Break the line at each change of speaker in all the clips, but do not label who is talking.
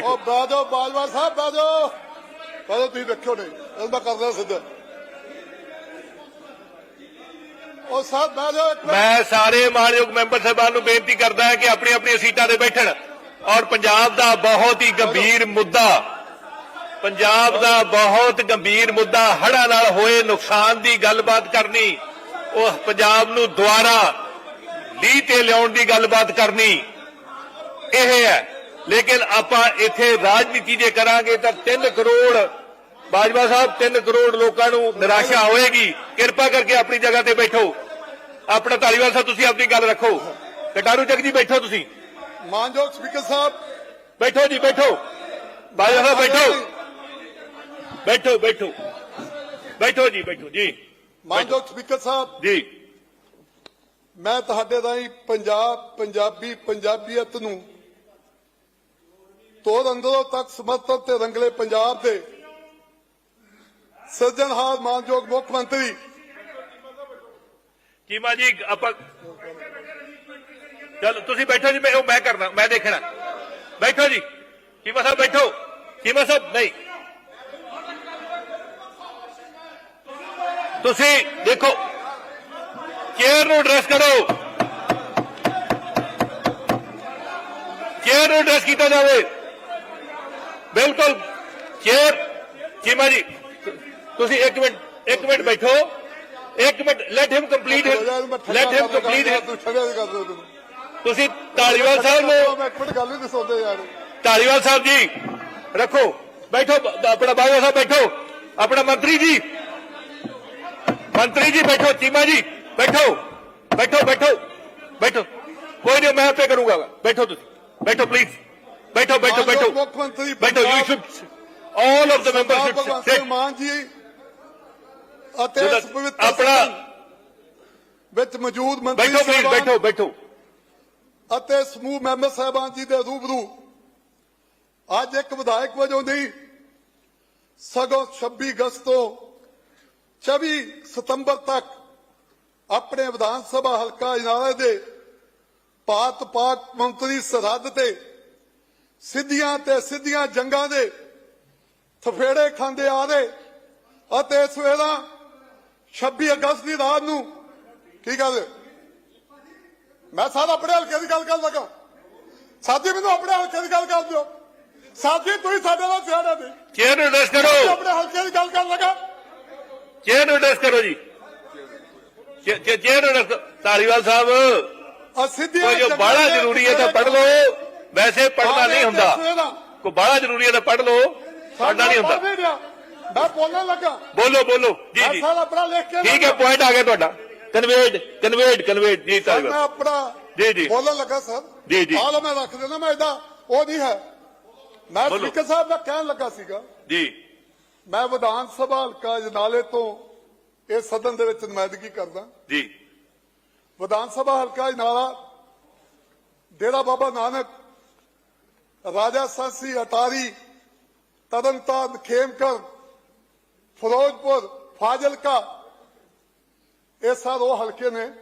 ਉਹ ਬਾਜੋ ਬਾਜਵਾ ਸਾਹਿਬ ਬਾਜੋ ਬਾਜੋ ਤੁਸੀਂ ਵੇਖਿਓ ਨਹੀਂ। ਇਹ ਮੈਂ ਕਰਦਾ ਸਿੱਧਾ। ਉਹ ਸਾਹਿਬ ਮਿੰਟ।
ਮੈਂ ਸਾਰੇ ਮਾਨਯੋਗ ਮੈਂਬਰ ਸਾਹਿਬਾਨ ਨੂੰ ਬੇਨਤੀ ਕਰਦਾ ਹਾਂ ਕਿ ਆਪਣੀ ਆਪਣੀ ਸੀਟਾਂ ਤੇ ਬੈਠਣ। ਔਰ ਪੰਜਾਬ ਦਾ ਬਹੁਤ ਹੀ ਗੰਭੀਰ ਮੁੱਦਾ ਪੰਜਾਬ ਦਾ ਬਹੁਤ ਗੰਭੀਰ ਮੁੱਦਾ ਹੜ੍ਹਾਂ ਨਾਲ ਹੋਏ ਨੁਕਸਾਨ ਦੀ ਗੱਲਬਾਤ ਕਰਨੀ ਉਹ ਪੰਜਾਬ ਨੂੰ ਦੁਆਰਾ ਲੀਹ ਤੇ ਲਿਆਉਣ ਦੀ ਗੱਲਬਾਤ ਕਰਨੀ ਇਹ ਹੈ। ਲੇਕਿਨ ਆਪਾਂ ਇੱਥੇ ਰਾਜਨੀਤੀ ਜੇ ਕਰਾਂਗੇ ਤਾਂ 3 ਕਰੋੜ ਬਾਜਵਾ ਸਾਹਿਬ 3 ਕਰੋੜ ਲੋਕਾਂ ਨੂੰ ਨਿਰਾਸ਼ਾ ਹੋਏਗੀ। ਕਿਰਪਾ ਕਰਕੇ ਆਪਣੀ ਜਗ੍ਹਾ ਤੇ ਬੈਠੋ। ਆਪਣਾ ਧਾਲੀਵਾਲ ਸਾਹਿਬ ਤੁਸੀਂ ਆਪਣੀ ਗੱਲ ਰੱਖੋ। ਕਟਾਰੂ ਚੱਕ ਜੀ ਬੈਠੋ ਤੁਸੀਂ।
ਮਾਨਯੋਗ ਸਪੀਕਰ ਸਾਹਿਬ।
ਬੈਠੋ ਜੀ ਬੈਠੋ। ਬਾਜਵਾ ਸਾਹਿਬ ਬੈਠੋ। ਬੈਠੋ ਬੈਠੋ। ਬੈਠੋ ਜੀ ਬੈਠੋ ਜੀ।
ਮਾਨਯੋਗ ਸਪੀਕਰ ਸਾਹਿਬ।
ਜੀ।
ਮੈਂ ਤੁਹਾਡੇ ਰਾਹੀਂ ਪੰਜਾਬ ਪੰਜਾਬੀ ਪੰਜਾਬੀਅਤ ਨੂੰ ਤੋੜ ਅੰਦਰੋਂ ਤੱਕ ਸਮਰਥਨ ਤੇ ਰੰਗਲੇ ਪੰਜਾਬ ਦੇ। ਸਿਰਜਣਹਾਰ ਮਾਨਯੋਗ ਮੁੱਖ ਮੰਤਰੀ।
ਚੀਮਾ ਜੀ ਆਪਾਂ ਚਲ, ਤੁਸੀਂ ਬੈਠੋ ਜੀ, ਮੈਂ ਉਹ ਮੈਂ ਕਰਨਾ ਮੈਂ ਦੇਖਣਾ। ਬੈਠੋ ਜੀ ਚੀਮਾ ਸਾਹਿਬ ਬੈਠੋ। ਚੀਮਾ ਸਾਹਿਬ, ਨਹੀਂ। ਤੁਸੀਂ ਦੇਖੋ, ਚੇਅਰ ਨੂੰ ਐਡਰੈਸ ਕਰੋ। ਚੇਅਰ ਨੂੰ ਐਡਰੈਸ ਕੀਤਾ ਜਾਵੇ। ਬਿਲਕੁਲ ਚੇਅਰ ਚੀਮਾ ਜੀ ਤੁਸੀਂ ਇੱਕ ਮਿੰਟ ਇੱਕ ਮਿੰਟ ਬੈਠੋ। ਇੱਕ minute let him complete let him complete ਤੁਸੀਂ ਧਾਲੀਵਾਲ ਸਾਹਿਬ ਨੂੰ
ਇੱਕ ਮਿੰਟ ਗੱਲ ਹੀ ਨਹੀਂ ਸੁਣਦੇ ਯਾਰ।
ਧਾਲੀਵਾਲ ਸਾਹਿਬ ਜੀ ਰੱਖੋ। ਬੈਠੋ ਆਪਣਾ ਬਾਜਵਾ ਸਾਹਿਬ ਬੈਠੋ। ਆਪਣਾ ਮੰਤਰੀ ਜੀ। ਮੰਤਰੀ ਜੀ ਬੈਠੋ ਚੀਮਾ ਜੀ। ਬੈਠੋ ਬੈਠੋ ਬੈਠੋ ਬੈਠੋ। ਕੋਈ ਨਹੀਂ ਮੈਂ ਆਪੇ ਕਰੂੰਗਾ। ਬੈਠੋ ਤੁਸੀਂ। ਬੈਠੋ ਪਲੀਜ਼ ਬੈਠੋ ਬੈਠੋ ਬੈਠੋ।
ਮੁੱਖ ਮੰਤਰੀ
ਬੈਠੋ you should all of the members should
Mann ji ਅਤੇ
ਆਪਣਾ-
ਵਿੱਚ ਮੌਜੂਦ ਮੰਤਰੀ
ਬੈਠੋ ਪਲੀਜ਼ ਬੈਠੋ ਬੈਠੋ।
ਅਤੇ ਸਮੂਹ ਮੈਂਬਰ ਸਾਹਿਬਾਨ ਜੀ ਦੇ ਰੂਬਰੂ। ਅੱਜ ਇੱਕ ਵਿਧਾਇਕ ਵਜੋਂ ਨਹੀਂ ਸਗੋਂ 26 ਅਗਸਤ ਤੋਂ 24 ਸਤੰਬਰ ਤੱਕ ਆਪਣੇ ਵਿਧਾਨ ਸਭਾ ਹਲਕਾ ਇਨਾਲੇ ਦੇ ਪਾਤ ਪਾਕ ਮੰਤਰੀ ਸਰਹੱਦ ਤੇ ਸਿੱਧੀਆਂ ਤੇ ਸਿੱਧੀਆਂ ਜੰਗਾਂ ਦੇ ਥਫੇੜੇ ਖਾਂਦੇ ਆ ਰਹੇ। ਅਤੇ ਇਸ ਵੇਲੇ 26 ਅਗਸਤ ਦੀ ਰਾਤ ਨੂੰ ਕੀ ਗੱਲ? ਮੈਂ ਸਾਰਾ ਆਪਣੇ ਹਲਕੇ ਦੀ ਗੱਲ ਕਰ ਲਗਾ ਸਾਥੀ ਮੈਨੂੰ ਆਪਣੇ ਹਲਕੇ ਦੀ ਗੱਲ ਕਰ ਦਿਓ। ਸਾਥੀ ਤੁਸੀਂ ਸਾਡੇ ਨਾਲ ਸਿਆਣੇ ਨੇ
ਚੇਅਰ ਨੂੰ
ਤੁਸੀਂ
ਕਰੋ।
ਆਪਣੇ ਹਲਕੇ ਦੀ ਗੱਲ ਕਰ ਲਗਾ।
ਚੇਅਰ ਨੂੰ ਐਡਰੈਸ ਕਰੋ ਜੀ। ਚੇਅਰ ਨੂੰ address- ਧਾਲੀਵਾਲ ਸਾਹਿਬ।
ਅਸਿੱਧੀ
ਜੋ ਬਾਹਲਾ ਜ਼ਰੂਰੀ ਹੈ ਤਾਂ ਪੜ੍ਹ ਲਓ। ਵੈਸੇ ਪੜ੍ਹਨਾ ਨਹੀਂ ਹੁੰਦਾ ਕੋਈ ਬਾਹਲਾ ਜ਼ਰੂਰੀ ਹੈ ਤਾਂ ਪੜ੍ਹ ਲਓ ਪੜ੍ਹਨਾ ਨਹੀਂ ਹੁੰਦਾ
ਮੈਂ ਬੋਲਣ ਲੱਗਾ
ਬੋਲੋ ਬੋਲੋ ਜੀ
ਮੈਂ
ਜੀ
ਸਾਰਾ ਆਪਣਾ ਲਿਖ ਕੇ
ਠੀਕ ਹੈ ਪੁਆਇੰਟ ਆ ਗਿਆ ਤੁਹਾਡਾ ਕਨਵੇਡ ਕਨਵੇਡ ਕਨਵੇਡ ਜੀ
ਸਰ, ਮੈਂ
ਧਾਲੀਵਾਲ
ਆਪਣਾ
ਜੀ, ਜੀ।
ਬੋਲਣ ਲੱਗਾ ਸਰ
ਜੀ, ਜੀ।
ਹਾਲ ਮੈਂ ਰੱਖ ਦੇਣਾ ਮੈਂ ਇਹਦਾ ਉਹ ਨਹੀਂ ਹੈ ਮੈਂ
ਬੋਲੋ।
ਸਪੀਕਰ ਸਾਹਿਬ ਦਾ ਕਹਿਣ ਲੱਗਾ ਸੀਗਾ
ਜੀ
ਮੈਂ ਵਿਧਾਨ ਸਭਾ ਹਲਕਾ ਜਨਾਲੇ ਤੋਂ ਇਹ ਸਦਨ ਦੇ ਵਿੱਚ ਨੁਮਾਇੰਦਗੀ ਕਰਦਾ
ਜੀ
ਵਿਧਾਨ ਸਭਾ ਹਲਕਾ ਨਾਲਾ ਡੇਰਾ ਬਾਬਾ ਨਾਨਕ ਰਾਜਾ ਸਾਸੀ ਅਟਾਰੀ ਤਦਨਤਾਰਨ ਖੇਮਕਰ ਫਿਰੋਜ਼ਪੁਰ ਫਾਜ਼ਿਲਕਾ ਇਹ ਸਾਰੇ ਉਹ ਹਲਕੇ ਨੇ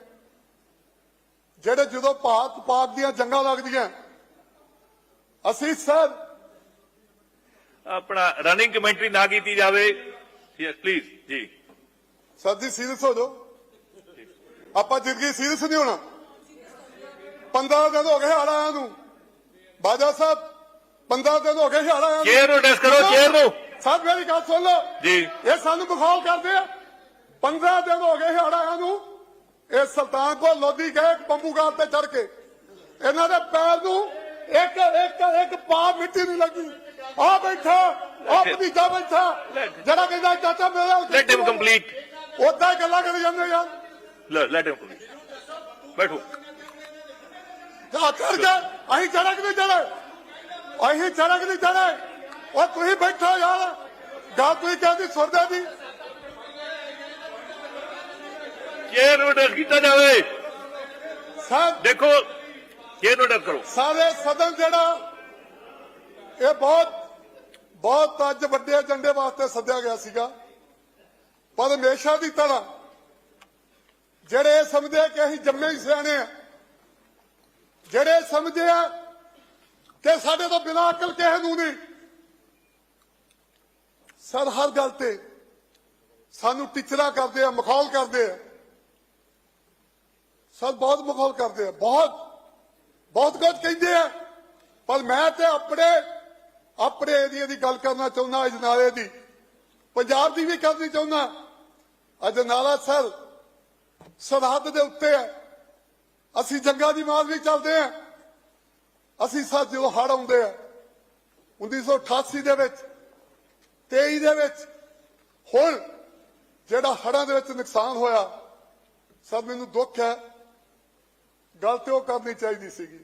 ਜਿਹੜੇ ਜਦੋਂ ਭਾਰਤ ਪਾਕ ਦੀਆਂ ਜੰਗਾਂ ਲੱਗਦੀਆਂ। ਅਸੀਂ ਸਰ
ਆਪਣਾ ਰਨਿੰਗ ਕਮੈਂਟਰੀ ਨਾ ਕੀਤੀ ਜਾਵੇ। ਯੈਸ ਪਲੀਜ਼ ਜੀ।
ਸਰ ਜੀ ਸੀਰੀਅਸ ਹੋ ਜਾਓ। ਆਪਾਂ ਜ਼ਿੰਦਗੀ ਸੀਰੀਅਸ ਨਹੀਂ ਹੋਣਾ। 15 ਦਿਨ ਹੋ ਗਏ ਆਇਆਂ ਨੂੰ। ਬਾਜਾ ਸਾਹਿਬ 15 ਦਿਨ ਹੋ ਗਏ ਹੜ ਆਇਆਂ ਨੂੰ
ਚੇਅਰ ਨੂੰ ਐਡਰੈਸ ਕਰੋ ਚੇਅਰ ਨੂੰ।
ਸਾਹਿਬ ਮੇਰੀ ਗੱਲ ਸੁਣ। ਲਓ
ਜੀ।
ਇਹ ਸਾਨੂੰ ਬਖੌਲ ਕਰਦੇ ਆ। 15 ਦਿਨ ਹੋ ਗਏ ਹੜ ਆਇਆਂ ਨੂੰ। ਇਹ ਸੁਲਤਾਨਪੁਰ ਲੋਧੀ ਗਏ ਇੱਕ ਬੰਬੂਗਾਰ ਤੇ ਚੜ ਕੇ। ਇਹਨਾਂ ਦੇ ਪੈਰ ਨੂੰ ਇੱਕ ਇੱਕ ਇੱਕ ਪਾ ਮਿੱਟੀ ਨਹੀਂ ਲੱਗੀ। ਆ ਬੈਠਾ ਆ ਭਤੀਜਾ ਬੈਠਾ। ਜਿਹੜਾ ਕਹਿੰਦਾ ਚਾਚਾ ਮੇਰਾ
ਲੈਟ ਹਿਮ ਕੰਪਲੀਟ
ਉਦਾਂ ਹੀ ਗੱਲਾਂ ਕਰੀ ਜਾਂਦੇ ਯਾਰ
ਲੈਟ ਹਿਮ ਕੰਪਲੀਟ ਬੈਠੋ।
ਜਾ ਕਰ ਕੇ ਅਸੀਂ ਚੜਕ ਨਹੀਂ ਚੜੇ ਅਸੀਂ ਚੜਕ ਨਹੀਂ ਚੜੇ ਉਹ ਤੁਸੀਂ ਬੈਠੋ ਯਾਰ। ਗੱਲ ਤੁਸੀਂ ਕਹਿੰਦੀ ਸੁਰਦੇ ਦੀ
ਚੇਅਰ ਨੂੰ ਐਡਰੈਸ ਕੀਤਾ ਜਾਵੇ?
ਸਾ-
ਦੇਖੋ ਚੇਅਰ ਨੂੰ ਐਡਰੈਸ ਕਰੋ।
ਸਾਰੇ ਸਦਨ ਜਿਹੜਾ ਇਹ ਬਹੁਤ ਬਹੁਤ ਅੱਜ ਵੱਡੇ ਏਜੰਡੇ ਵਾਸਤੇ ਸੱਦਿਆ ਗਿਆ ਸੀਗਾ। ਪਰ ਹਮੇਸ਼ਾ ਦੀ ਤਰ੍ਹਾਂ। ਜਿਹੜੇ ਸਮਝਦੇ ਕਿ ਅਸੀਂ ਜੰਮੇ ਹੀ ਸਿਆਣੇ ਆ। ਜਿਹੜੇ ਸਮਝਦੇ ਆ ਕਿ ਸਾਡੇ ਤੋਂ ਬਿਨਾਂ ਅਕਲ ਕਿਸੇ ਨੂੰ ਨਹੀਂ। ਸਰ, ਹਰ ਗੱਲ ਤੇ ਸਾਨੂੰ ਟੀਚਰਾਂ ਕਰਦੇ ਆ, ਮਖੌਲ ਕਰਦੇ ਆ। ਸਰ, ਬਹੁਤ ਮਖੌਲ ਕਰਦੇ ਆ, ਬਹੁਤ ਬਹੁਤ ਕੁਝ ਕਹਿੰਦੇ ਆ। ਪਰ ਮੈਂ ਤੇ ਆਪਣੇ ਆਪਣੇ ਏਰੀਏ ਦੀ ਗੱਲ ਕਰਨਾ ਚਾਹੁੰਦਾ ਅਜਨਾਲੇ ਦੀ। ਪੰਜਾਬ ਦੀ ਵੀ ਕਰਨੀ ਚਾਹੁੰਦਾ। ਅਜਨਾਲਾ ਸਰ, ਸਰਹੱਦ ਦੇ ਉੱਤੇ ਹੈ ਅਸੀਂ ਜੰਗਾਂ ਦੀ ਮਾਰ ਵੀ ਚੱਲਦੇ ਆ। ਅਸੀਂ ਸਰ ਜਦੋਂ ਹੜ ਆਉਂਦੇ ਆ 1988 ਦੇ ਵਿੱਚ 23 ਦੇ ਵਿੱਚ, ਹੁਣ ਜਿਹੜਾ ਹੜਾਂ ਦੇ ਵਿੱਚ ਨੁਕਸਾਨ ਹੋਇਆ ਸਰ ਮੈਨੂੰ ਦੁੱਖ ਹੈ, ਗੱਲ ਤੇ ਉਹ ਕਰਨੀ ਚਾਹੀਦੀ ਸੀਗੀ।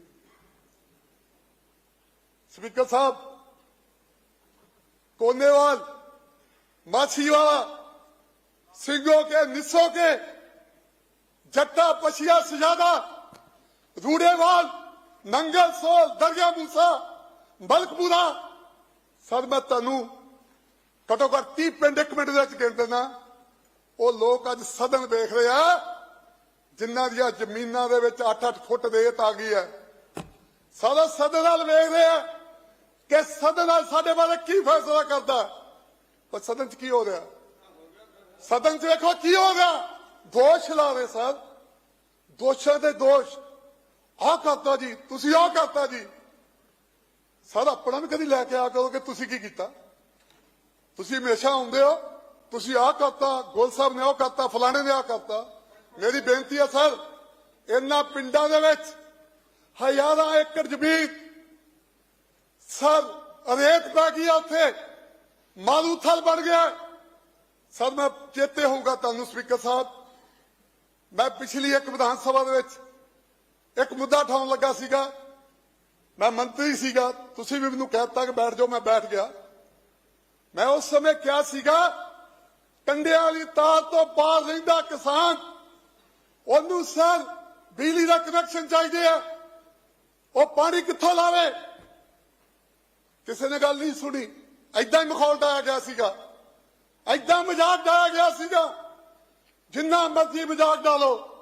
ਸਪੀਕਰ ਸਾਹਿਬ, ਕੋਨੇਵਾਲ ਮਾਛੀਵਾਲਾ ਸਿੰਘੋ ਕੇ, ਨਿਸੋ ਕੇ, ਜੱਟਾ, ਪਛੀਆ, ਸਜਾਦਾ, ਰੂੜੇਵਾਲ ਨੰਗਲ ਸੋਲ, ਦਰਿਆ ਮੂਸਾ ਬਲਕਪੂਰਾ ਸਰ, ਮੈਂ ਤੁਹਾਨੂੰ ਘਟੋ ਘੱਟ 30 ਪਿੰਡ, ਇੱਕ ਮਿੰਟ ਦੇ ਵਿੱਚ ਗਿਣ ਦਿੰਦਾ। ਉਹ ਲੋਕ ਅੱਜ ਸਦਨ ਵੇਖ ਰਹੇ ਆ, ਜਿਨ੍ਹਾਂ ਦੀਆਂ ਜ਼ਮੀਨਾਂ ਦੇ ਵਿੱਚ 8-8 ਫੁੱਟ ਰੇਤ ਆ ਗਈ ਹੈ। ਸਾਰਾ ਸਦਨ ਨਾਲ ਵੇਖ ਰਹੇ ਆ ਕਿ ਸਦਨ ਨਾਲ ਸਾਡੇ ਬਾਰੇ ਕੀ ਫੈਸਲਾ ਕਰਦਾ। ਪਰ ਸਦਨ 'ਚ ਕੀ ਹੋ ਰਿਹਾ? ਸਦਨ 'ਚ ਵੇਖੋ ਕੀ ਹੋ ਰਿਹਾ। ਦੋਸ਼ ਲਾ ਰਹੇ ਸਰ। ਦੋਸ਼ਾਂ ਦੇ ਦੋਸ਼। ਆਹ ਕਰਤਾ ਜੀ, ਤੁਸੀਂ ਆਹ ਕਰਤਾ ਜੀ। ਸਰ, ਆਪਣਾ ਵੀ ਕਦੀ ਲੈ ਕੇ ਆ ਕਰੋ ਕਿ ਤੁਸੀਂ ਕੀ ਕੀਤਾ? ਤੁਸੀਂ ਹਮੇਸ਼ਾ ਆਉਂਦੇ ਹੋ, ਤੁਸੀਂ ਆਹ ਕਰਤਾ, ਗੋਲ ਸਾਹਿਬ ਨੇ ਉਹ ਕਰਤਾ, ਫਲਾਣੇ ਨੇ ਆਹ ਕਰਤਾ। ਮੇਰੀ ਬੇਨਤੀ ਹੈ, ਸਰ, ਇਹਨਾਂ ਪਿੰਡਾਂ ਦੇ ਵਿੱਚ ਹਜ਼ਾਰਾਂ ਏਕੜ ਜ਼ਮੀਨ। ਸਰ, ਰੇਤ ਪੈ ਗਈ ਆ ਉੱਥੇ। ਮਾਰੂਥਲ ਬਣ ਗਿਆ। ਸਰ, ਮੈਂ ਚੇਤੇ ਹੋਊਗਾ ਤੁਹਾਨੂੰ ਸਪੀਕਰ ਸਾਹਿਬ। ਮੈਂ ਪਿਛਲੀ ਇੱਕ ਵਿਧਾਨ ਸਭਾ ਦੇ ਵਿੱਚ ਇੱਕ ਮੁੱਦਾ ਉਠਾਉਣ ਲੱਗਾ ਸੀਗਾ। ਮੈਂ ਮੰਤਰੀ ਸੀਗਾ। ਤੁਸੀਂ ਵੀ ਮੈਨੂੰ ਕਹਿ ਦਿੱਤਾ ਕਿ ਬੈਠ ਜਾਓ, ਮੈਂ ਬੈਠ ਗਿਆ। ਮੈਂ ਉਸ ਸਮੇਂ ਕਿਹਾ ਸੀਗਾ, ਕੰਡਿਆਂ ਵਾਲੀ ਤਾਰ ਤੋਂ ਬਾਹਰ ਰਹਿੰਦਾ ਕਿਸਾਨ, ਉਹਨੂੰ ਸਰ ਬਿਜਲੀ ਦਾ ਕਨੈਕਸ਼ਨ ਚਾਹੀਦੇ ਆ। ਉਹ ਪਾਣੀ ਕਿੱਥੋਂ ਲਾਵੇ? ਕਿਸੇ ਨੇ ਗੱਲ ਨਹੀਂ ਸੁਣੀ। ਐਦਾਂ ਹੀ ਮਖੌਲ ਡਾਇਆ ਗਿਆ ਸੀਗਾ। ਐਦਾਂ ਮਜ਼ਾਕ ਡਾਇਆ ਗਿਆ ਸੀਗਾ। ਜਿੰਨਾ ਮਰਜ਼ੀ ਮਜ਼ਾਕ ਡਾਲੋ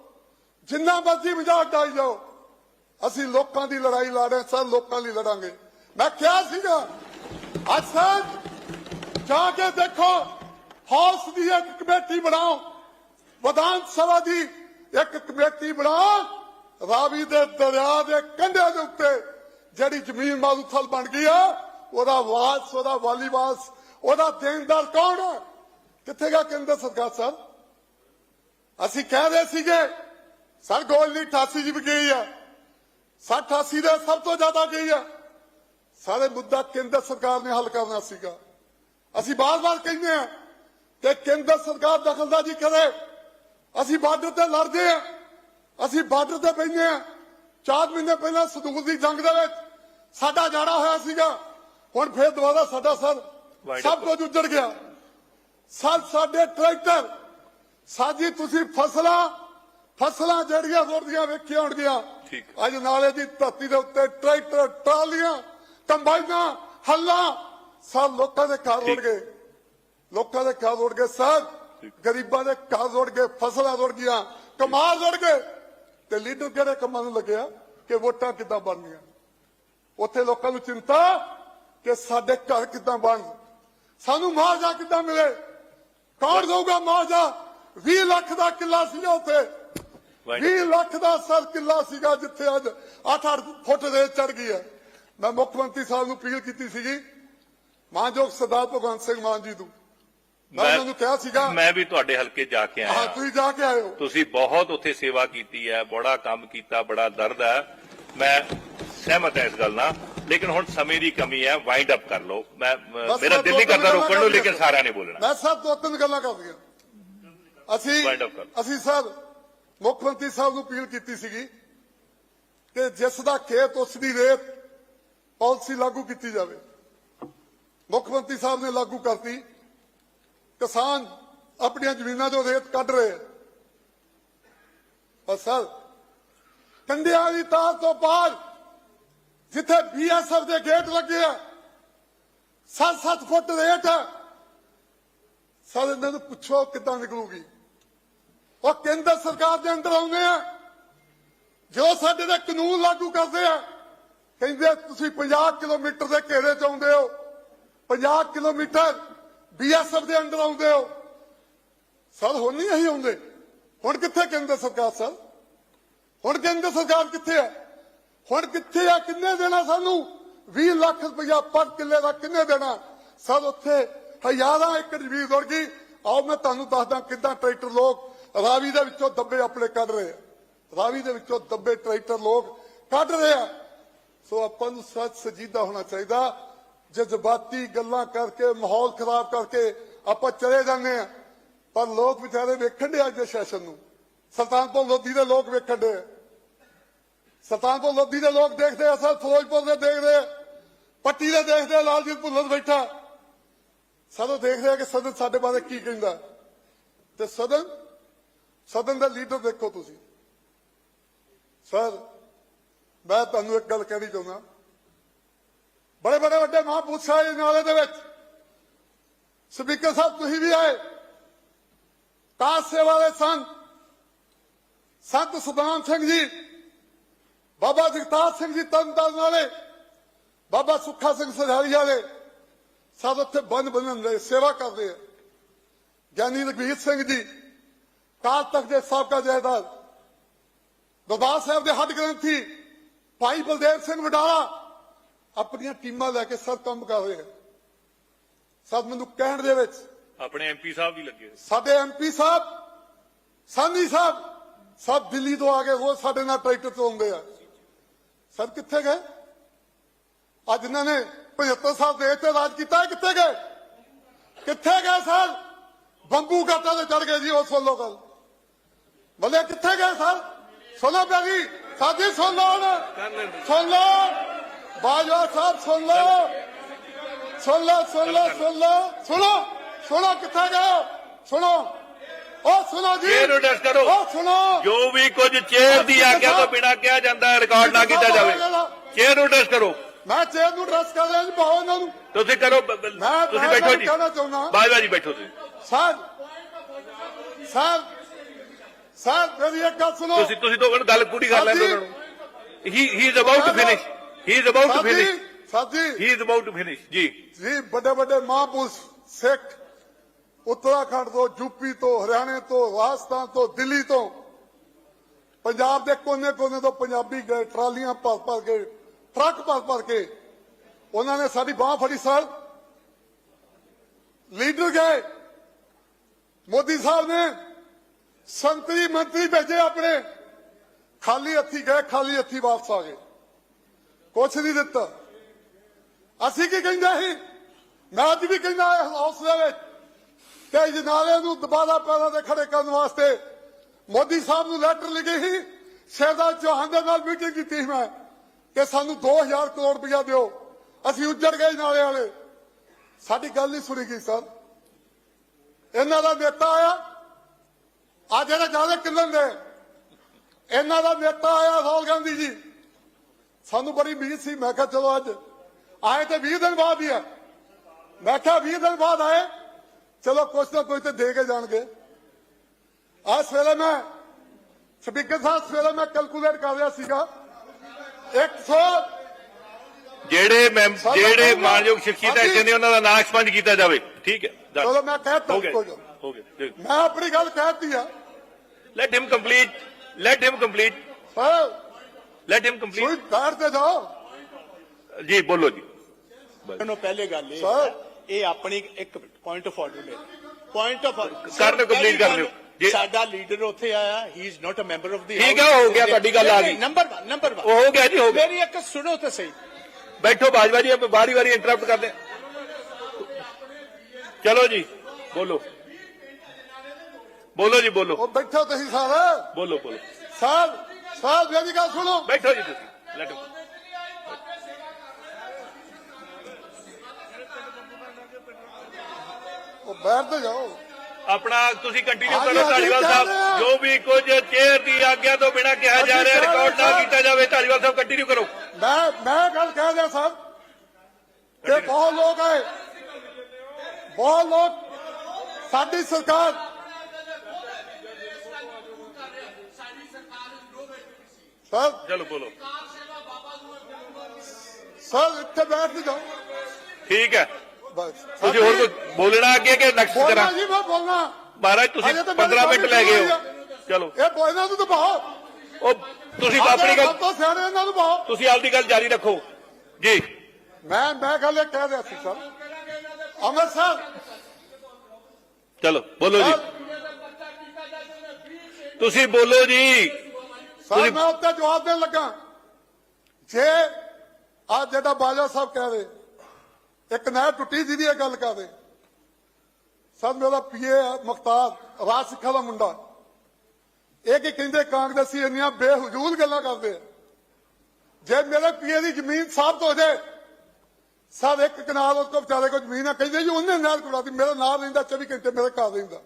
ਜਿੰਨਾ ਮਰਜ਼ੀ ਮਜ਼ਾਕ ਡਾਈ ਜਾਓ। ਅਸੀਂ ਲੋਕਾਂ ਦੀ ਲੜਾਈ ਲੜ ਰਹੇ ਸਰ ਲੋਕਾਂ ਲਈ ਲੜਾਂਗੇ। ਮੈਂ ਕਿਹਾ ਸੀਗਾ ਅੱਜ ਸਰ ਜਾ ਕੇ ਦੇਖੋ, ਹਾਊਸ ਦੀ ਇੱਕ ਕਮੇਟੀ ਬਣਾਓ, ਵਿਧਾਨ ਸਭਾ ਦੀ ਇੱਕ ਕਮੇਟੀ ਬਣਾਓ, ਰਾਵੀ ਦੇ ਦਰਿਆ ਦੇ ਕੰਢਿਆਂ ਦੇ ਉੱਤੇ ਜਿਹੜੀ ਜ਼ਮੀਨ ਮਾਰੂਥਲ ਬਣ ਗਈ ਆ, ਉਹਦਾ ਵਾਸ, ਉਹਦਾ ਵਾਲੀਵਾਸ ਉਹਦਾ ਦੇਣਦਾਰ ਕੌਣ ਹੈ ਕਿੱਥੇ ਗਿਆ ਕੇਂਦਰ ਸਰਕਾਰ ਸਾਹਿਬ? ਅਸੀਂ ਕਹਿ ਰਹੇ ਸੀਗੇ, ਸਰ ਗੋਲ ਨਹੀਂ 88 ਜੀ ਵੀ ਗਈ ਆ। 60 88 ਦੇ ਸਭ ਤੋਂ ਜ਼ਿਆਦਾ ਗਈ ਆ। ਸਾਰੇ ਮੁੱਦਾ ਕੇਂਦਰ ਸਰਕਾਰ ਨੇ ਹੱਲ ਕਰਨਾ ਸੀਗਾ। ਅਸੀਂ ਬਾਰ-ਬਾਰ ਕਹਿੰਦੇ ਆ ਕਿ ਕੇਂਦਰ ਸਰਕਾਰ ਦਖਲਅੰਦਾਜ਼ੀ ਕਰੇ। ਅਸੀਂ ਬਾਰਡਰ ਤੇ ਲੜਦੇ ਆ। ਅਸੀਂ ਬਾਰਡਰ ਤੇ ਬੈਠੇ ਆ। ਚਾਰ ਮਹੀਨੇ ਪਹਿਲਾਂ ਸੰਦੂਕ ਦੀ ਜੰਗ ਦੇ ਵਿੱਚ ਸਾਡਾ ਜਾੜਾ ਹੋਇਆ ਸੀਗਾ। ਹੁਣ ਫੇਰ ਦੁਬਾਰਾ ਸਾਡਾ ਸਰ ਸਭ ਕੁਝ ਉੱਜੜ ਗਿਆ। ਸਰ ਸਾਡੇ ਟਰੈਕਟਰ ਸਾਜੀ ਤੁਸੀਂ ਫਸਲਾਂ ਫਸਲਾਂ ਜਿਹੜੀਆਂ ਰੁੜਦੀਆਂ ਵੇਖੀਆਂ ਹੋਣਗੀਆਂ। ਅੱਜ ਨਾਲੇ ਦੀ ਧਰਤੀ ਦੇ ਉੱਤੇ ਟਰੈਕਟਰ ਟਰਾਲੀਆਂ ਕੰਬਾਈਨਾਂ ਹੱਲਾਂ ਸਭ ਲੋਕਾਂ ਦੇ ਘਰ ਰੁੜ ਗਏ ਲੋਕਾਂ ਦੇ ਘਰ ਰੁੜ ਗਏ ਸਰ ਗਰੀਬਾਂ ਦੇ ਘਰ ਰੁੜ ਗਏ ਫਸਲਾਂ ਰੁੜ ਗਈਆਂ ਕਮਾਲ ਰੁੜ ਗਏ ਤੇ ਲੀਡਰ ਕਿਹੜੇ ਕੰਮਾਂ ਨੂੰ ਲੱਗਿਆ ਕਿ ਵੋਟਾਂ ਕਿੱਦਾਂ ਬਣਨੀਆਂ ਉੱਥੇ ਲੋਕਾਂ ਨੂੰ ਚਿੰਤਾ ਕਿ ਸਾਡੇ ਘਰ ਕਿੱਦਾਂ ਬਣ ਸਾਨੂੰ ਮੁਆਵਜ਼ਾ ਕਿੱਦਾਂ ਮਿਲੇ ਕੌਣ ਦਊਗਾ ਮੁਆਵਜ਼ਾ 20 ਲੱਖ ਦਾ ਕਿੱਲਾ ਸੀ ਉੱਥੇ 20 ਲੱਖ ਦਾ ਸਰ ਕਿੱਲਾ ਸੀਗਾ ਜਿੱਥੇ ਅੱਜ 8-8 ਫੁੱਟ ਰੇਤ ਚੜ ਗਈ ਹੈ। ਮੈਂ ਮੁੱਖ ਮੰਤਰੀ ਸਾਹਿਬ ਨੂੰ ਅਪੀਲ ਕੀਤੀ ਸੀਗੀ ਮਾਨਯੋਗ ਸਰਦਾਰ ਭਗਵੰਤ ਸਿੰਘ ਮਾਨ ਜੀ ਨੂੰ। ਮੈਂ ਉਹਨਾਂ ਨੂੰ ਕਿਹਾ ਸੀਗਾ
ਮੈਂ ਵੀ ਤੁਹਾਡੇ ਹਲਕੇ ਜਾ ਕੇ
ਹਾਂ
ਆਇਆ
ਤੁਸੀਂ ਜਾ ਕੇ ਹੋ
ਤੁਸੀਂ ਬਹੁਤ ਉੱਥੇ ਸੇਵਾ ਕੀਤੀ ਹੈ ਬੜਾ ਕੰਮ ਕੀਤਾ ਬੜਾ ਦਰਦ ਹੈ। ਮੈਂ ਸਹਿਮਤ ਹਾਂ ਇਸ ਗੱਲ ਨਾਲ ਲੇਕਿਨ ਹੁਣ ਸਮੇਂ ਦੀ ਕਮੀ ਹੈ ਵਾਈਂਡ ਅਪ ਕਰ ਲਓ। ਮੈਂ ਮੇਰਾ ਦਿਲ ਨਹੀਂ
ਦੋ
ਕਰਦਾ ਰੋਕਣ ਨੂੰ
ਕਰ
ਲੇਕਿਨ। ਸਾਰਿਆਂ ਨੇ ਬੋਲਣਾ।
ਮੈਂ ਸਰ ਦੋ ਤਿੰਨ ਗੱਲਾਂ ਕਰਦੀਆਂ। ਅਸੀਂ
ਕਰ।
ਅਸੀਂ ਸਰ ਮੁੱਖ ਮੰਤਰੀ ਸਾਹਿਬ ਨੂੰ ਅਪੀਲ ਕੀਤੀ ਸੀਗੀ ਕਿ ਜਿਸ ਦਾ ਖੇਤ, ਉਸ ਦੀ ਰੇਤ ਪਾਲਿਸੀ ਲਾਗੂ ਕੀਤੀ ਜਾਵੇ। ਮੁੱਖ ਮੰਤਰੀ ਸਾਹਿਬ ਨੇ ਲਾਗੂ ਕਰਤੀ। ਕਿਸਾਨ ਆਪਣੀਆਂ ਜ਼ਮੀਨਾਂ ਤੋਂ ਰੇਤ ਕੱਢ ਰਹੇ ਆ। ਪਰ ਸਰ, ਕੰਡਿਆਂ ਦੀ ਤਾਰ ਤੋਂ ਬਾਹਰ ਜਿੱਥੇ ਬੀਐਸਐਫ ਦੇ ਗੇਟ ਲੱਗੇ ਆ 7-7 ਫੁੱਟ ਰੇਟ ਆ, ਸਰ, ਇਹਨਾਂ ਨੂੰ ਪੁੱਛੋ ਕਿੱਦਾਂ ਨਿਕਲੂਗੀ। ਉਹ ਕੇਂਦਰ ਸਰਕਾਰ ਦੇ ਅੰਦਰ ਆਉਂਦੇ ਆ। ਜੋ ਸਾਡੇ ਦੇ ਕਾਨੂੰਨ ਲਾਗੂ ਕਰਦੇ ਆ, ਕਹਿੰਦੇ ਤੁਸੀਂ 50 ਕਿਲੋਮੀਟਰ ਦੇ ਘੇਰੇ 'ਚ ਆਉਂਦੇ ਹੋ। 50 ਕਿਲੋਮੀਟਰ ਬੀਐਸਐਫ ਦੇ ਅੰਡਰ ਆਉਂਦੇ ਹੋ। ਸਰ, ਹੁਣ ਨਹੀਂ ਅਸੀਂ ਆਉਂਦੇ। ਹੁਣ ਕਿੱਥੇ ਕੇਂਦਰ ਸਰਕਾਰ, ਸਰ? ਹੁਣ ਕੇਂਦਰ ਸਰਕਾਰ ਕਿੱਥੇ ਹੈ ਹੁਣ ਕਿੱਥੇ ਆ? ਕਿੰਨੇ ਦੇਣਾ ਸਾਨੂੰ? 20 ਲੱਖ ਰੁਪਇਆ ਪਰ ਕਿੱਲੇ ਦਾ ਕਿੰਨੇ ਦੇਣਾ? ਸਰ, ਉੱਥੇ ਹਜ਼ਾਰਾਂ ਏਕੜ ਜ਼ਮੀਨ ਰੁੜ ਗਈ। ਆਓ ਮੈਂ ਤੁਹਾਨੂੰ ਦੱਸਦਾ ਕਿੱਦਾਂ ਟਰੈਕਟਰ ਲੋਕ ਰਾਵੀ ਦੇ ਵਿੱਚੋਂ ਦੱਬੇ ਆਪਣੇ ਕੱਢ ਰਹੇ ਆ। ਰਾਵੀ ਦੇ ਵਿੱਚੋਂ ਦੱਬੇ ਟਰੈਕਟਰ ਲੋਕ ਕੱਢ ਰਹੇ ਆ। ਸੋ ਆਪਾਂ ਨੂੰ ਸੱਚ ਸਜੀਦਾ ਹੋਣਾ ਚਾਹੀਦਾ। ਜਜ਼ਬਾਤੀ ਗੱਲਾਂ ਕਰਕੇ, ਮਾਹੌਲ ਖਰਾਬ ਕਰਕੇ ਆਪਾਂ ਚਲੇ ਜਾਂਦੇ ਆ। ਪਰ ਲੋਕ ਵਿਚਾਰੇ ਵੇਖਣ ਦੇ ਅੱਜ ਸੈਸ਼ਨ ਨੂੰ। ਸੁਲਤਾਨਪੁਰ ਲੋਧੀ ਦੇ ਲੋਕ ਵੇਖਣ ਦੇ ਸੁਲਤਾਨਪੁਰ ਲੋਧੀ ਦੇ ਲੋਕ ਦੇਖਦੇ ਆ ਸਰ ਫਿਰੋਜ਼ਪੁਰ ਦੇ ਦੇਖਦੇ ਪੱਟੀ ਦੇ ਦੇਖਦੇ ਆ, ਲਾਲਜੀਤ ਭੁੱਲਰ ਬੈਠਾ। ਸਦੋਂ ਦੇਖਦੇ ਆ ਕਿ ਸਦਨ ਸਾਡੇ ਬਾਰੇ ਕੀ ਕਹਿੰਦਾ। ਤੇ ਸਦਨ ਸਦਨ ਦਾ ਲੀਡਰ ਦੇਖੋ ਤੁਸੀਂ। ਸਰ ਮੈਂ ਤੁਹਾਨੂੰ ਇੱਕ ਗੱਲ ਕਹਿਣੀ ਚਾਹੁੰਦਾ। ਬੜੇ ਬੜੇ ਵੱਡੇ ਮਹਾਂਪੁਰਸ਼ ਸਾਹਿਬ ਇਸ ਨਾਲੇ ਦੇ ਵਿੱਚ। ਸਪੀਕਰ ਸਾਹਿਬ, ਤੁਸੀਂ ਵੀ ਆਏ। ਕਾਸ ਸੇਵਾ ਵਾਲੇ ਸੰਤ ਸੰਤ ਸੁਦਾਮ ਸਿੰਘ ਜੀ, ਬਾਬਾ ਜਗਤਾਰ ਸਿੰਘ ਜੀ ਤਰਨਤਾਰਨ ਵਾਲੇ, ਬਾਬਾ ਸੁੱਖਾ ਸਿੰਘ ਸਰਹਾਲੀ ਵਾਲੇ ਸਭ ਉੱਥੇ ਬੰਨ ਬੰਨਣ ਦੇ ਸੇਵਾ ਕਰਦੇ ਆ। ਗਿਆਨੀ ਰਘਵੀਰ ਸਿੰਘ ਜੀ ਕਾਲ ਤਖਤ ਦੇ ਸਾਬਕਾ ਜਥੇਦਾਰ ਦਰਬਾਰ ਸਾਹਿਬ ਦੇ ਹੱਡ ਗ੍ਰੰਥੀ ਭਾਈ ਬਲਦੇਵ ਸਿੰਘ ਵਡਾਲਾ ਆਪਣੀਆਂ ਟੀਮਾਂ ਲੈ ਕੇ ਸਭ ਕੰਮ ਕਰ ਰਹੇ ਆ। ਸਭ ਮੈਨੂੰ ਕਹਿਣ ਦੇ ਵਿੱਚ
ਆਪਣੇ ਐਮਪੀ ਸਾਹਿਬ ਵੀ ਲੱਗੇ।
ਸਾਡੇ ਐਮਪੀ ਸਾਹਿਬ ਸਾਨੀ ਸਾਹਿਬ ਸਭ ਦਿੱਲੀ ਤੋਂ ਆ ਕੇ ਰੋਜ਼ ਸਾਡੇ ਨਾਲ ਟਰੈਕਟਰ ਤੋਂ ਆਉਂਦੇ ਆ। ਸਰ ਕਿੱਥੇ ਗਏ? ਅੱਜ ਇਹਨਾਂ ਨੇ 75 ਸਾਲ ਦੇਸ਼ ਤੇ ਰਾਜ ਕੀਤਾ ਹੈ, ਕਿੱਥੇ ਗਏ ਕਿੱਥੇ ਗਏ ਸਰ ਬੰਬੂ ਘਾਟਾਂ ਤੇ ਚੜ ਗਏ ਜੀ ਉਸ ਵੱਲੋਂ ਗੱਲ ਬੱਲੇ ਕਿੱਥੇ ਗਏ ਸਰ ਸੁਣੋ ਪਿਆਰੀ ਸਾਡੀ ਸੁਣ ਲਓ ਹੁਣ। ਸੁਣ ਲਓ ਬਾਜਵਾ ਸਾਹਿਬ ਸੁਣ ਲਓ ਸੁਣ ਲਓ ਸੁਣ ਲਓ ਸੁਣ ਲਓ ਸੁਣੋ ਸੁਣੋ ਕਿੱਥੇ ਗਏ ਸੁਣੋ ਉਹ ਸੁਣੋ ਜੀ
ਚੇਅਰ ਨੂੰ ਟੈਸਟ ਕਰੋ
ਉਹ ਸੁਣੋ
ਜੋ ਵੀ ਕੁਝ ਚੇਅਰ ਦੀ ਆਗਿਆ ਤੋਂ ਬਿਨਾਂ ਕਿਹਾ ਜਾਂਦਾ ਹੈ ਰਿਕਾਰਡ ਨਾ ਕੀਤਾ ਜਾਵੇ ਚੇਅਰ ਨੂੰ ਟੈਸਟ ਕਰੋ
ਮੈਂ ਚੇਅਰ ਨੂੰ ਡਰੈਸ ਕਰ ਰਿਹਾ ਜੀ ਪਾਓ ਇਹਨਾਂ ਨੂੰ।
ਤੁਸੀਂ ਕਰੋ
ਮੈਂ
ਤੁਸੀਂ ਬੈਠੋ ਜੀ।
ਕਹਿਣਾ ਚਾਹੁੰਦਾ।
ਬਾਜਵਾ ਜੀ ਬੈਠੋ ਤੁਸੀਂ।
ਸਰ ਸਰ ਸਰ ਮੇਰੀ ਇੱਕ ਗੱਲ ਸੁਣੋ।
ਤੁਸੀਂ ਤੁਸੀਂ ਤੋਂ ਗੱਲ ਪੂਰੀ ਕਰ ਲੈਣ ਉਹਨਾਂ ਨੂੰ। He he is about to finish he is about to finish
ਸਾਡੀ
he is about to finish ਜੀ।
ਜੀ ਵੱਡੇ ਵੱਡੇ ਮਹਾਂਪੁਰਸ਼ ਸਿੱਖ ਉੱਤਰਾਖੰਡ ਤੋਂ ਯੂਪੀ ਤੋਂ ਹਰਿਆਣੇ ਤੋਂ ਰਾਜਸਥਾਨ ਤੋਂ ਦਿੱਲੀ ਤੋਂ ਪੰਜਾਬ ਦੇ ਕੋਨੇ-ਕੋਨੇ ਤੋਂ ਪੰਜਾਬੀ ਗਏ ਟਰਾਲੀਆਂ ਭਰ ਭਰ ਕੇ ਟਰੱਕ ਭਰ ਭਰ ਕੇ ਉਹਨਾਂ ਨੇ ਸਾਡੀ ਬਾਹ ਫੜੀ ਸਰ। ਲੀਡਰ ਗਏ। ਮੋਦੀ ਸਾਹਿਬ ਨੇ ਸੰਤਰੀ ਮੰਤਰੀ ਭੇਜੇ ਆਪਣੇ। ਖਾਲੀ ਹੱਥੀ ਗਏ, ਖਾਲੀ ਹੱਥੀ ਵਾਪਸ ਆ ਗਏ। ਕੁਛ ਨਹੀਂ ਦਿੱਤਾ। ਅਸੀਂ ਕੀ ਕਹਿੰਦੇ ਸੀ? ਮੈਂ ਅੱਜ ਵੀ ਕਹਿੰਦਾ ਇਸ ਹਾਊਸ ਦੇ ਵਿੱਚ ਕਿ ਜਨਾਲੇ ਨੂੰ ਦੁਬਾਰਾ ਪੈਰਾਂ ਤੇ ਖੜੇ ਕਰਨ ਵਾਸਤੇ ਮੋਦੀ ਸਾਹਿਬ ਨੂੰ ਲੈਟਰ ਲਿਖੀ ਸੀ। ਸ਼ਹਿਜ਼ਾਦ ਚੌਹਾਨ ਦੇ ਨਾਲ ਮੀਟਿੰਗ ਕੀਤੀ ਸੀ ਮੈਂ। ਕਿ ਸਾਨੂੰ 2000 ਕਰੋੜ ਰੁਪਇਆ ਦਿਓ। ਅਸੀਂ ਉੱਜੜ ਗਏ ਨਾਲੇ ਵਾਲੇ। ਸਾਡੀ ਗੱਲ ਨਹੀਂ ਸੁਣੀ ਗਈ, ਸਰ। ਇਹਨਾਂ ਦਾ ਨੇਤਾ ਆਇਆ। ਆ ਜਿਹੜੇ ਜ਼ਿਆਦਾ ਕਿੰਨਣ ਦੇ ਇਹਨਾਂ ਦਾ ਨੇਤਾ ਆਇਆ ਰਾਹੁਲ ਗਾਂਧੀ ਜੀ। ਸਾਨੂੰ ਬੜੀ ਉਮੀਦ ਸੀ। ਮੈਂ ਕਿਹਾ, ਚਲੋ ਅੱਜ। ਆਏ ਤੇ 20 ਦਿਨ ਬਾਅਦ ਹੀ ਆ। ਮੈਂ ਕਿਹਾ 20 ਦਿਨ ਬਾਅਦ ਆਏ। ਚਲੋ, ਕੁਛ ਨਾ ਕੁਛ ਤੇ ਦੇ ਕੇ ਜਾਣਗੇ। ਆ ਸਵੇਰੇ ਮੈਂ, ਸਪੀਕਰ ਸਾਹਿਬ ਸਵੇਰੇ ਮੈਂ ਕੈਲਕੂਲੇਟ ਕਰ ਰਿਹਾ ਸੀਗਾ।
ਜਿਹੜੇ
ਸਾਡਾ
ਜਿਹੜੇ। ਮਾਨਯੋਗ ਸ਼ਖਸੀਅਤਾਂ। ਇੱਥੇ ਨੇ ਉਹਨਾਂ ਦਾ ਨਾਂ ਐਕਸਪੰਜ ਕੀਤਾ ਜਾਵੇ ਠੀਕ ਹੈ.
ਚਲੋ ਮੈਂ ਕਹਿਤਾ
ਹੋ ਗਿਆ
ਕੋਈ।
ਹੋ ਗਿਆ
ਮੈਂ ਆਪਣੀ ਗੱਲ ਕਹਿਤੀ ਆ
let him complete let him complete let him
ਕੋਈ
ਕੰਪਲੀਟ
ਬੈਠ ਤੇ ਜਾਓ
ਜੀ ਬੋਲੋ ਜੀ
ਨੂੰ ਪਹਿਲੇ ਗੱਲ ਇਹ
Sir.
ਹੈ, ਇਹ ਆਪਣੀ ਇੱਕ ਪੁਆਇੰਟ ਆਫ ਆਰਡਰ ਹੈ ਪੁਆਇੰਟ ਆਫ
ਕਰ ਦਿਓ, complete ਕਰ ਦਿਓ। ਜੀ।
ਸਾਡਾ ਲੀਡਰ ਉੱਥੇ ਆਇਆ he is not a member of the
ਠੀਕ ਹੈ, ਹੋ ਗਿਆ, ਤੁਹਾਡੀ ਗੱਲ ਆ ਗਈ।
ਨੰਬਰ 1 ਨੰਬਰ 1
ਉਹ ਹੋ ਗਿਆ ਜੀ ਹੋ ਗਿਆ।
ਮੇਰੀ ਇੱਕ ਸੁਣੋ ਤਾਂ ਸਹੀ।
ਬੈਠੋ ਬਾਜਵਾ ਜੀ ਆਪਾਂ ਵਾਰੀ ਵਾਰੀ ਇੰਟਰਰਪਟ ਕਰਦੇ। ਚਲੋ ਜੀ ਬੋਲੋ। ਬੋਲੋ ਜੀ ਬੋਲੋ।
ਉਹ ਬੈਠੋ ਤੁਸੀਂ ਸਾਰੇ।
ਬੋਲੋ ਬੋਲੋ।
ਸਾਹਿਬ ਸਾਹਿਬ ਮੇਰੀ ਗੱਲ ਸੁਣੋ।
ਬੈਠੋ ਜੀ ਤੁਸੀਂ ਲੈਟ
ਉਹ ਬੈਠ ਤੇ ਜਾਓ।
ਆਪਣਾ ਤੁਸੀਂ ਕੰਟੀਨਿਊ
ਹਾਂਜੀ,
ਕਰੋ
ਹਾਂਜੀ,
ਢਾਲੀਵਾਲ
ਕਹਿ
ਸਾਹਿਬ।
ਰਹੇ ਹਾਂ।
ਜੋ ਵੀ ਕੁਝ ਚੇਅਰ ਦੀ ਆਗਿਆ ਤੋਂ ਬਿਨਾਂ ਕਿਹਾ ਜਾ
ਅਸੀਂ
ਰਿਹਾ
ਕਹਿ ਰਹੇ
ਰਿਕਾਰਡ ਨਾ
ਹਾਂ।
ਕੀਤਾ ਜਾਵੇ ਢਾਲੀਵਾਲ ਸਾਹਿਬ ਕੰਟੀਨਿਊ ਕਰੋ।
ਮੈਂ ਮੈਂ ਗੱਲ ਕਹਿ ਰਿਹਾ ਸਾਹਿਬ ਕਿ ਬਹੁਤ ਲੋਕ ਆਏ। ਬਹੁਤ ਲੋਕ ਸਾਡੀ ਸਰਕਾਰ ਸਰ
ਚਲੋ ਬੋਲੋ।
ਸਰ ਇੱਥੇ ਬੈਠ ਜਾਓ।
ਠੀਕ ਹੈ।
ਬਸ
ਤੁਸੀਂ ਹੋਰ ਕੁਝ ਬੋਲਣਾ ਅੱਗੇ ਕਿ ਨੈਕਸਟ
ਬੋਲਣਾ
ਕਰਾਂ
ਜੀ ਮੈਂ ਬੋਲਣਾ
ਮਹਾਰਾਜ ਤੁਸੀਂ
ਅਜੇ ਤਾਂ ਮੇਰੀ
15 ਮਿੰਟ ਲੈ ਗਏ
ਗੱਲ
ਹੋ ਚਲੋ
ਇਹ ਬੋਲਣਾ ਨੂੰ ਦਬਾਓ
ਉਹ ਤੁਸੀਂ ਆਪਣੀ ਗੱਲ
ਸਭ ਤੋਂ ਸਿਆਣੇ ਇਹਨਾਂ ਨੂੰ ਦਬਾਓ
ਤੁਸੀਂ ਆਪਦੀ ਗੱਲ ਜਾਰੀ ਰੱਖੋ ਜੀ
ਮੈਂ ਮੈਂ ਗੱਲ ਇਹ ਕਹਿ ਰਿਹਾ ਸੀ ਸਰ ਅੰਮ੍ਰਿਤਸਰ
ਚਲੋ ਬੋਲੋ ਜੀ ਤੁਸੀਂ ਬੋਲੋ ਜੀ
ਸਰ
ਤੁਸੀਂ-
ਮੈਂ ਉੱਤੇ ਜਵਾਬ ਦੇਣ ਲੱਗਾ ਜੇ ਆ ਜਿਹੜਾ ਬਾਜਾ ਸਾਹਿਬ ਕਹਿ ਰਹੇ ਇੱਕ ਨਹਿਰ ਟੁੱਟੀ ਜਿਹਦੀ ਇਹ ਗੱਲ ਕਰਦੇ ਸਰ ਮੇਰਾ ਪੀਏ ਮੁਖਤਾਰ, ਰਾਜ ਸਿੱਖਾ ਦਾ ਮੁੰਡਾ। ਇਹ ਕੀ ਕਹਿੰਦੇ ਕਾਂਗਰਸੀ ਇੰਨੀਆਂ ਬੇਹਜੂਲ ਗੱਲਾਂ ਕਰਦੇ ਆ। ਜੇ ਮੇਰੇ ਪੀਏ ਦੀ ਜ਼ਮੀਨ ਸਾਫ਼ ਹੋ ਜਾਏ ਸਰ ਇੱਕ ਕਨਾਲ ਉਸ ਕੋ ਵਿਚਾਰੇ ਕੋ ਜ਼ਮੀਨ ਆ, ਕਹਿੰਦੇ ਜੀ ਉਹਨੇ ਨਹਿਰ ਕੁੜਾਤੀ ਮੇਰਾ ਨਾਮ ਰਹਿੰਦਾ 24 ਘੰਟੇ ਮੇਰੇ ਘਰ ਰਹਿੰਦਾ।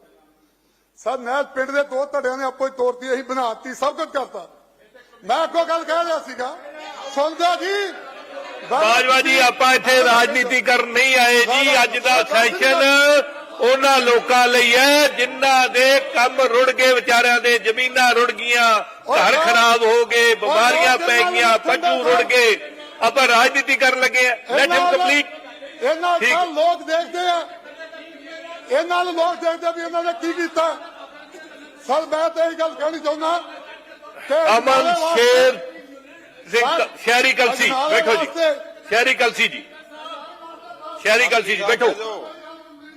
ਸਰ ਨਹਿਰ ਪਿੰਡ ਦੇ ਦੋ ਧੜਿਆਂ ਨੇ ਆਪੋ ਹੀ ਤੋੜਤੀ, ਅਸੀਂ ਬਣਾਤੀ ਸਭ ਕੁਝ ਕਰਤਾ। ਮੈਂ ਅੱਗੋਂ ਗੱਲ ਕਹਿ ਰਿਹਾ ਸੀਗਾ, ਸੁਣਦਾ ਜੀ?
ਬਾਜਵਾ ਜੀ ਆਪਾਂ ਇੱਥੇ ਰਾਜਨੀਤੀ ਕਰਨ ਨਹੀਂ ਆਏ ਜੀ। ਅੱਜ ਦਾ ਸੈਸ਼ਨ ਉਹਨਾਂ ਲੋਕਾਂ ਲਈ ਹੈ ਜਿਨ੍ਹਾਂ ਦੇ ਕੰਮ ਰੁੜ ਗਏ ਵਿਚਾਰਿਆਂ ਦੇ ਜ਼ਮੀਨਾਂ ਰੁੜ ਗਈਆਂ ਘਰ ਖਰਾਬ ਹੋ ਗਏ ਬਿਮਾਰੀਆਂ ਪੈ ਗਈਆਂ ਪੱਜੂ ਰੁੜ ਗਏ। ਆਪਾਂ ਰਾਜਨੀਤੀ ਕਰਨ ਲੱਗੇ ਆ ਲੈਟ ਹਿਮ ਕੰਪਲੀਟ
ਇਹਨਾਂ। ਨਾਲ ਲੋਕ ਦੇਖਦੇ ਆ। ਇਹਨਾਂ ਨੂੰ ਲੋਕ ਦੇਖਦੇ ਵੀ ਇਹਨਾਂ ਨੇ ਕੀ ਕੀਤਾ। ਸਰ ਮੈਂ ਤਾਂ ਇਹ ਗੱਲ ਕਹਿਣੀ ਚਾਹੁੰਦਾ
ਅਮਨ ਸ਼ੇਰ ਸਿੰਘ ਸ਼ਹਿਰੀ ਕਲਸੀ ਬੈਠੋ ਜੀ। ਸ਼ਹਿਰੀ ਕਲਸੀ ਜੀ। ਸ਼ਹਿਰੀ ਕਲਸੀ ਜੀ ਬੈਠੋ।